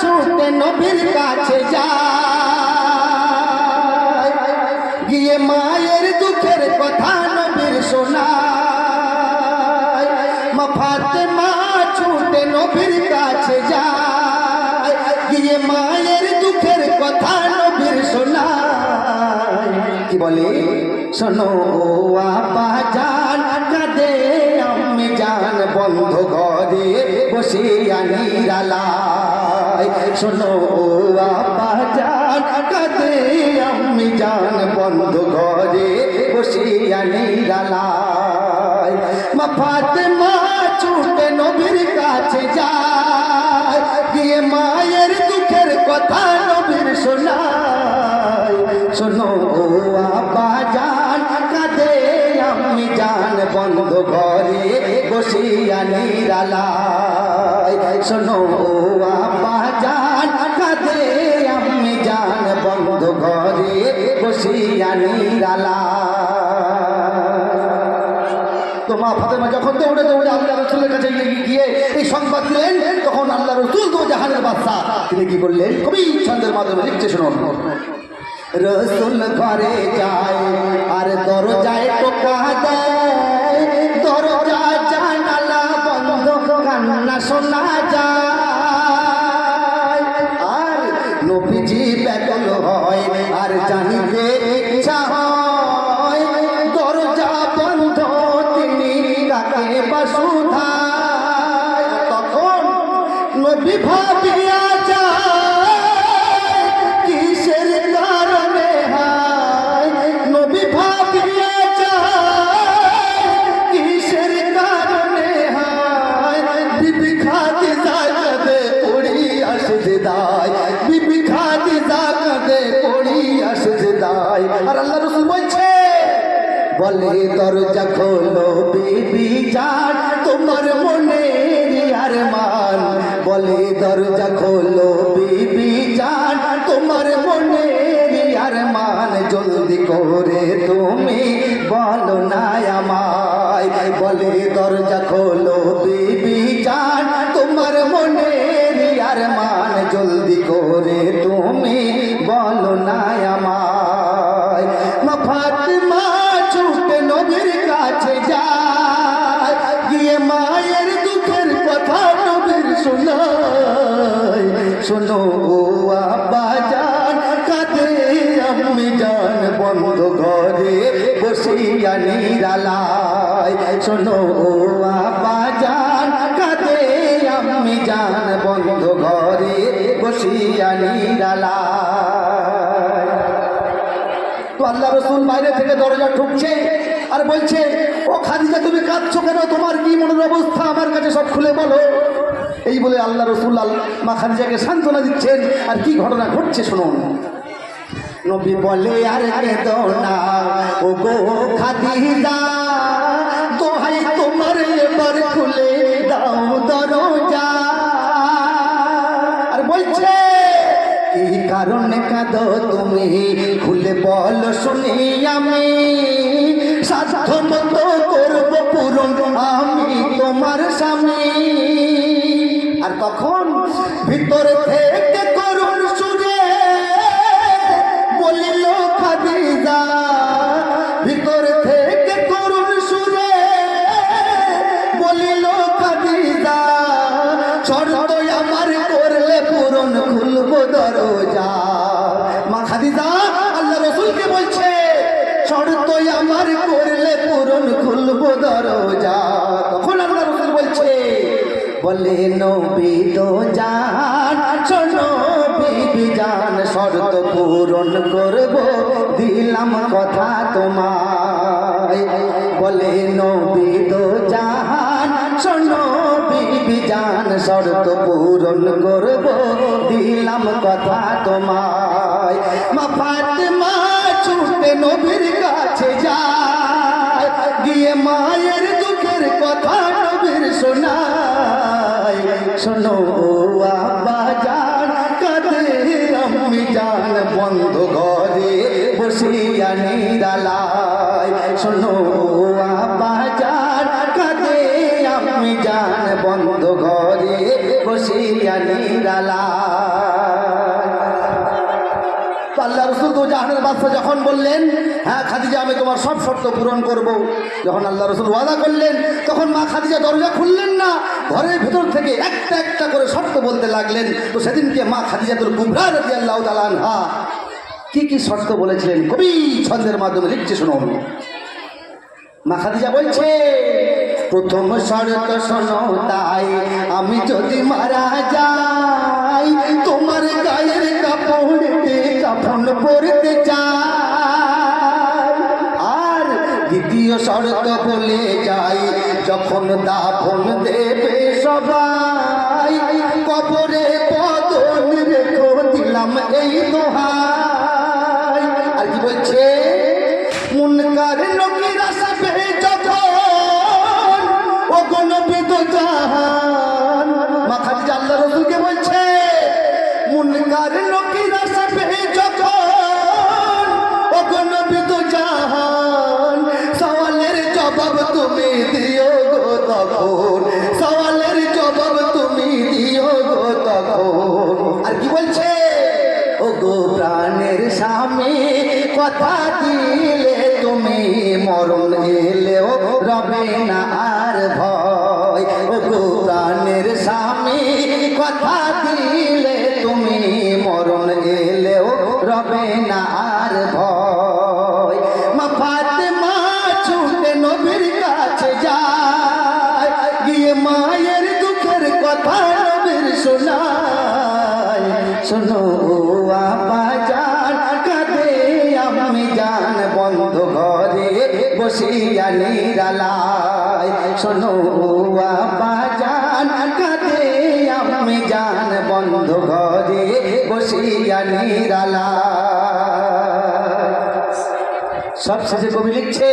ছুটে নবীর কাছে যায়। গিয়ে মায়ের দুঃখের কথা নবীর শোনায়। মা ফাতেমা ছুটে নবীর কাছে যায়। গিয়ে মায়ের দুঃখের কথা নবীর শোনায়। কি বলে? শোনো আপা জান, কাঁদে আমি জান, বন্ধ ঘরে বসে আনিরালায় শোনো ও আপা জান কাঁদে আমি জান বন্ধ ঘরে বসে আনিরালায় মা ছুটে নবীর কাছে যায়, গিয়ে মায়ের দুঃখের কথা নবীর শোনায়। শোনো ও আব্বা জান কাঁদে আমি জান বন্ধ ঘরে বসিয়া নিরালায়। শোনো ও আব্বা নিরালায় তোমা ফাতেমা যখন দৌড়ে দৌড়ে কাছে গিয়ে এই সংবাদ দিলেন, তখন আল্লাহ রসুল তো জাহানের বাদশা তিনি কি বললেন? কবি ছন্দের মাধ্যমে লিখছে শুনুন। রসুল ঘরে যায় আর দরজায় টোকা দেয়। বলে, দরজা খোলো বিবি যান তোমার মনে আর মান বলে, দরজা খোলো বিবি যান তোমার মনে আর মান জলদি করে তুমি বলো না আমায়। বলে, দরজা খোলো বিবি যান তোমার মনে আর মান জলদি করে তুমি বলো না আমায়। শোনো ও আব্বা, জান কাঁদে, আমি জান বন্ধ ঘরে বসিয়া নিরালায়। শোনো ও আব্বা, জান কাঁদে, আমি জান বন্ধ ঘরে বসিয়া নিরালায়। তো আল্লাহ রসুল বাইরে থেকে দরজা ঠুকছে আর বলছে, ও খাদিজা, তুমি কাঁদছো কেন? তোমার কি মনের অবস্থা? আমার কাছে সব খুলে বলো। এই বলে আল্লাহ রসুল আল্লাহ মা খাদিজাকে সান্ত্বনা দিচ্ছেন। আর কি ঘটনা ঘটছে শুনুন। নবী বলে, আর কেঁদো না। ও গো খাদিজা, দোহাই তোমার এবার খুলে দাও দরজা। আর বলছে, কি কারণে কাঁদো তুমি? খুলে বল শুনি আমি। সাধ্য মতো করব পূরণ আমি তোমার স্বামী। আর তখন ভিতর থেকে করুন সুরে বলিল খাদিজা ভিতরে থেকে বলে, নবী তো জান, শোনো, বিবি জান, শর্ত পূরণ করব, দিলাম কথা তোমায়। বলে, নবী তো জান, শোনো, বিবি জান, শর্ত পূরণ করব, দিলাম কথা তোমায়। মা ফাতেমা ছুটে নবীর কাছে যায়, গিয়ে মায়ের দুঃখের কথা নবীর শোনায় শোনো আব্বা জান কাঁদে, আমি জান বন্ধ ঘরে বসিয়া নিরালায়। শোনো আব্বা জান কাঁদে, আমি জান বন্ধ ঘরে বসে বসিয়া নিরালা তো আল্লাহ রসুল তো জাহানের বাদশা যখন বললেন হ্যাঁ খাদিজা, আমি তোমার সব শর্ত পূরণ করব। যখন আল্লাহ রসুল ওয়াদা করলেন, তখন মা খাদিজা দরজা খুললেন না, ঘরের ভেতর থেকে একটা একটা করে শর্ত বলতে লাগলেন। তো সেদিনকে মা খাদিজাতুল কুবরা রাজি আল্লাহ তালানহা কি কি শর্ত বলেছিলেন? কবি ছন্দের মাধ্যমে লিখছে, শুনুন। মা খাদিজা বলছে, প্রথম শর্ত শোনো তাই, আমি যদি মারা যাই কাফন পরতে চাই আর দ্বিতীয় শর্ত বলে যাই, যখন দাফন দেবে সবাই, কবরে কত রেখো দিলাম এই দোহাই। জবাব তুমি দিও গো তখন। সওয়ালের জবাব তুমি দিও গো তখন। আর কি বলছে? ও গো প্রাণের স্বামী, কথা দিলে তুমি মরণ এলেও রবে না আর ভয়। ও গো প্রাণের স্বামী, কথা দিলে শোনো আবাজান কাঁদে, আমি যান বন্ধ ঘরে বসিয়া নিরালায়। শোনো আবাজান কাঁদে, আমি যান বন্ধ ঘরে বসিয়া নিরালায়। সব শেষে কবি লিখছে,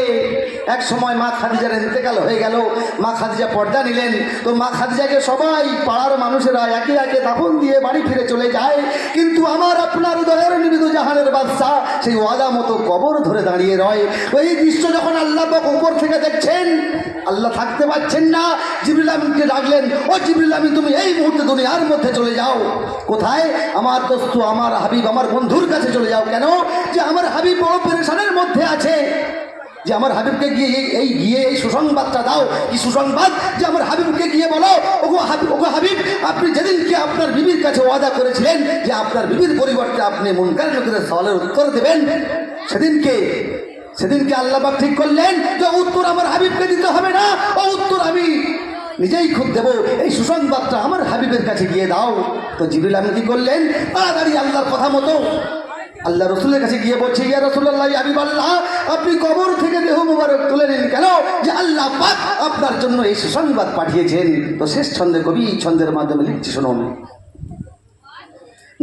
এক সময় মা খাদিজার ইন্তেকাল হয়ে গেল। মা খাদিজা পর্দা নিলেন। তো মা খাদিজাকে সবাই, পাড়ার মানুষেরা একে একে দাফন দিয়ে বাড়ি ফিরে চলে যায়। কিন্তু আমার আপনার উদয়ের নিবিদ জাহানের বাদশাহ সেই ওয়াদা মতো কবর ধরে দাঁড়িয়ে রয়। ওই দৃশ্য যখন আল্লাহ উপর থেকে দেখছেন আল্লাহ থাকতে পারছেন না। জিবরুল আমিনকে ডাকলেন, ও জিবরুল আমিন, তুমি এই মুহূর্তে দুনিয়ার মধ্যে চলে যাও। কোথায়? আমার দোস্ত, আমার হাবিব, আমার বন্ধুর কাছে চলে যাও। কেন? যে আমার হাবিব বড় পেরেশানের মধ্যে আছে। যে আমার হাবিবকে গিয়ে এই- গিয়ে এই সুসংবাদটা দাও। কি সুসংবাদ? যে আমার হাবিবকে গিয়ে বলো, ওগো হাবিব ওগো হাবিব, আপনি যেদিনকে আপনার বিবির কাছে ওয়াদা করেছিলেন, যে আপনার বিবির পরিবর্তে আপনি মনকার লোকের সওয়ালের উত্তর দেবেন, সেদিনকে সেদিনকে আল্লাহ পাক ঠিক করলেন যে উত্তর আমার হাবিবকে দিতে হবে না, ও উত্তর আমি নিজেই খুব দেব। এই সুসংবাদটা আমার হাবিবের কাছে গিয়ে দাও। তো জিবরিল আমি কি করলেন? তাড়াতাড়ি আল্লাহর কথা মতো আল্লাহ রসুলের কাছে গিয়ে বলছে, ইয়া রসুল্লাহ হাবিব আল্লাহ, আপনি কবর থেকে দেহ মুবারক তুলে নিন কেন? যে আল্লাহ আপনার জন্য এই সুসংবাদ পাঠিয়েছেন। তো শেষ ছন্দে কবি ছন্দের মাধ্যমে লিখছি, শুনুন।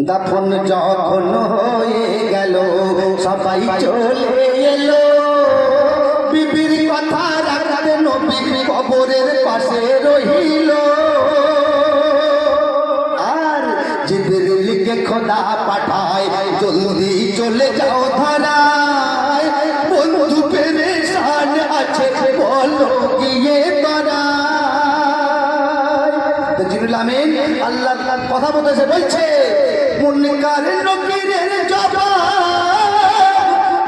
দাফন যখন হয়ে গেল, সবাই চলে এলো। বিবির কথা রাখতে নবী কবরের পাশে রহিল আর জিবরিলকে খোদা পাঠায়, জলদি চলে যাও ধরায় বন্ধু পেরেশান আছে, বলো গিয়ে তারা তো জিবরিল আমিন আল্লাহ কথা সে বলছে মুনকার নকিরের জবাব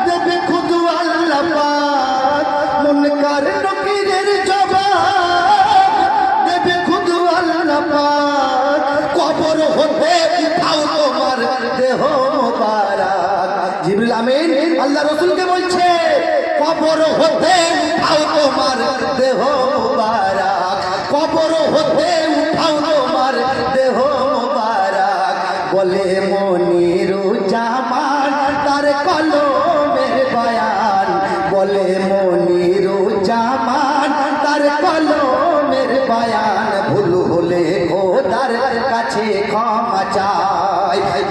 দেবে খুদ আল্লাহ পাক। মুনকার নকিরের জবাব দেবে খুদ আল্লাহ পাক। কবর হতে উঠাও তোমার দেহ মোবারক। জিবরিল আমিন আল্লাহ রসুলকে বলছে, কবর হতে উঠাও তোমার দেহ মোবারক। কবর হতে উঠাও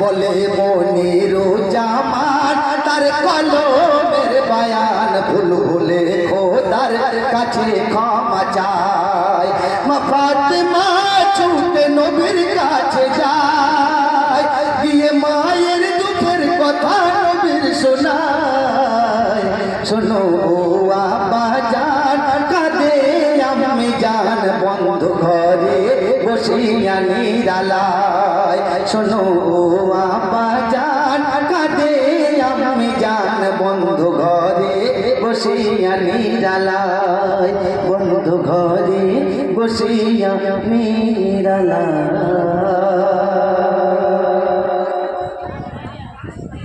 বলে মনিরু জামান তার কলমের বয়ান ভুল হলে খোদার কাছে ক্ষমা চাই মা ফাতেমা নবীর কাছে যায়, গিয়ে মায়ের দুঃখের কথা নবীর শোনায়। শোনো যায় শোনো আপা যান কাঁদে, আমি যান বন্ধু ঘরে বসিয়া নিরালায়। বন্ধু ঘরে বসিয়া নিরালায়।